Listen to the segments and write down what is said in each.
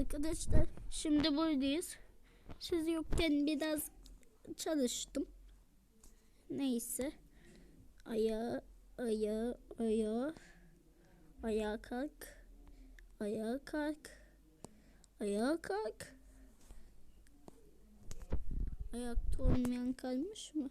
Arkadaşlar şimdi buradayız. Siz yokken biraz çalıştım. Neyse. Ayağa, ayağa, ayağa. Ayağa kalk. Ayağa kalk. Ayağa kalk. Ayakta olmayan kalmış mı?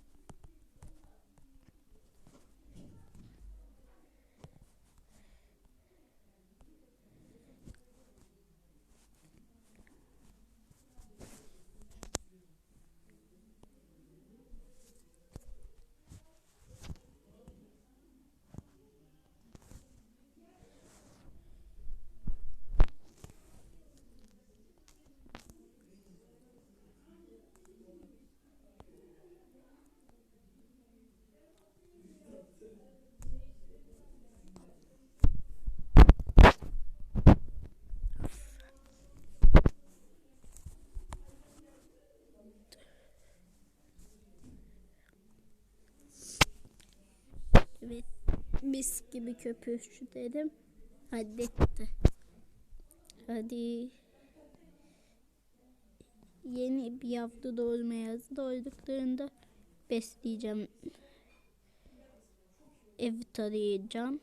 Mis gibi köpüşçü dedim. Halletti. Hadi. Yeni bir yavru doğurmaya hazır olduklarında besleyeceğim. Evi tarayacağım.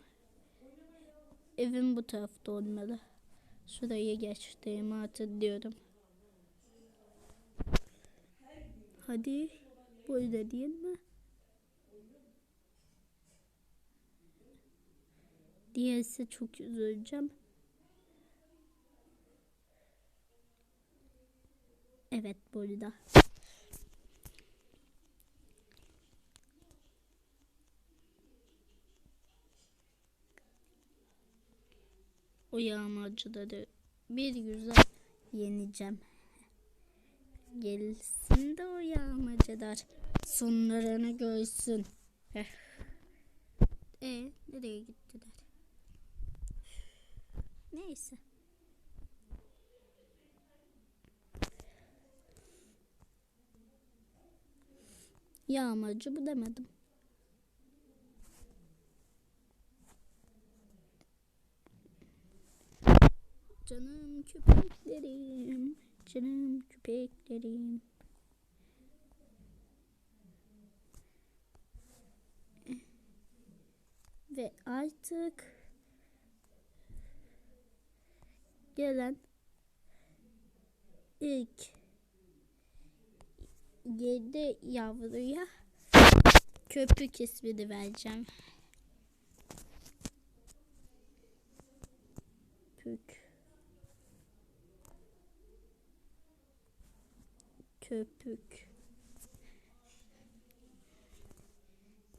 Evim bu tarafta olmalı. Şuraya geçtiğimi hatırlıyorum. Hadi. Burada değil mi? Diğerse çok üzüleceğim. Evet burada. O yağmacıları bir güzel yeneceğim. Gelsin de o yağmacılar sonlarını görsün. E nereye gittiler? Neyse. Yağmacı bu demedim. Canım köpeklerim, canım köpeklerim. Ve artık gelen ilk yedi yavruya köpük ismini vereceğim. Köpük. Köpük.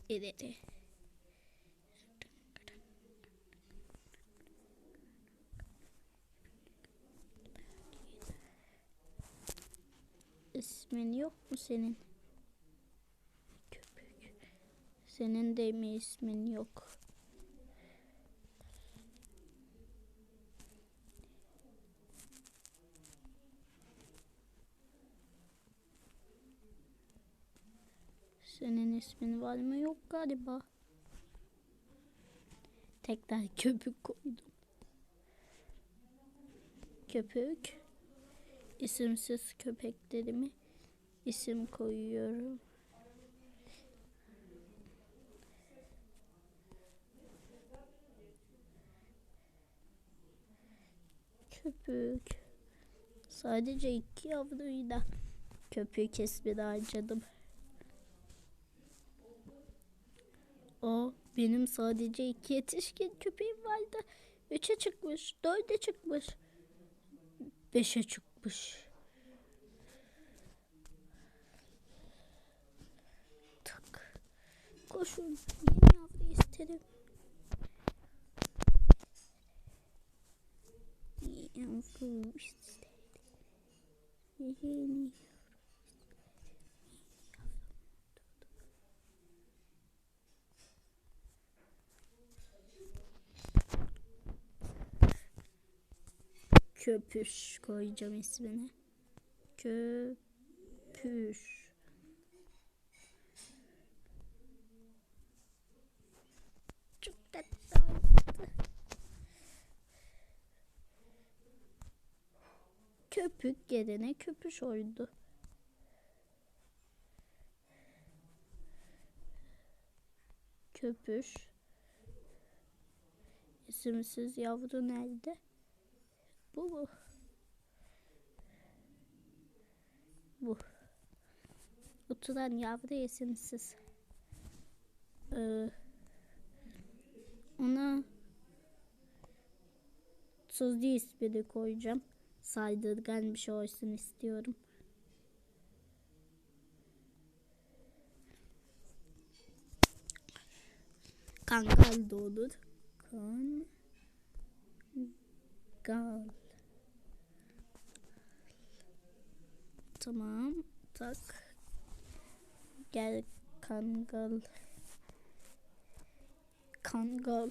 İleri. İsmin yok mu senin? Köpük. Senin de mi ismin yok? Senin ismin var mı yok galiba. Tekrar köpük koydum. Köpük. İsimsiz köpeklerimi isim koyuyorum. Köpük. Sadece iki yavruyla köpük ismini harcadım. O benim sadece iki yetişkin köpeğim vardı. Üçe çıkmış, dörde çıkmış. Beşe çıkmış. Tak. Koşun. Yeni yavru isterim. Yavru istedim. Yeni Köpüş koyacağım ismini. Köpüş. Çok tatlı oldu. Köpük yerine köpüş oydu. Köpüş. İsimsiz yavru nerede? Bu mu? Bu. Oturan yavru isimsiz. Ee, ona sözlü ismini koyacağım. Saydırgan bir şey olsun istiyorum. Kangal da olur. Kangal. Tamam. Tak. Gel kangal. Kangal.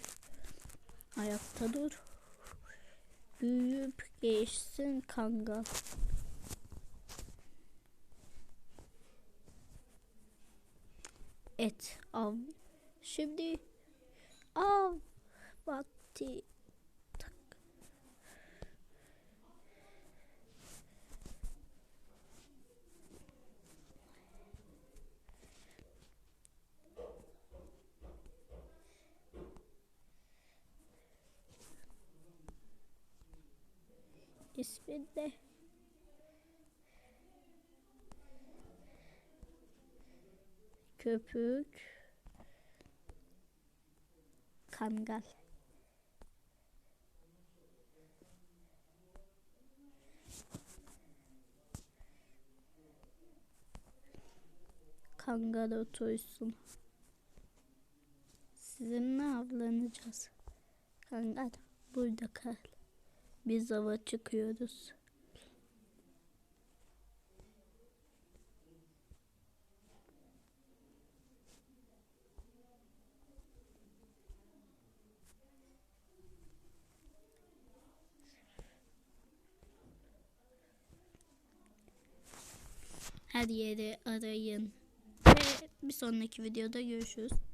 Ayakta dur. Büyüyüp geçsin kangal. Et av. Şimdi av vakti. İsmi? Köpük. Kangal. Kangal otursun. Sizinle avlanacağız. Kangal burada kal. Biz hava çıkıyoruz. Her yeri arayın. Ve bir sonraki videoda görüşürüz.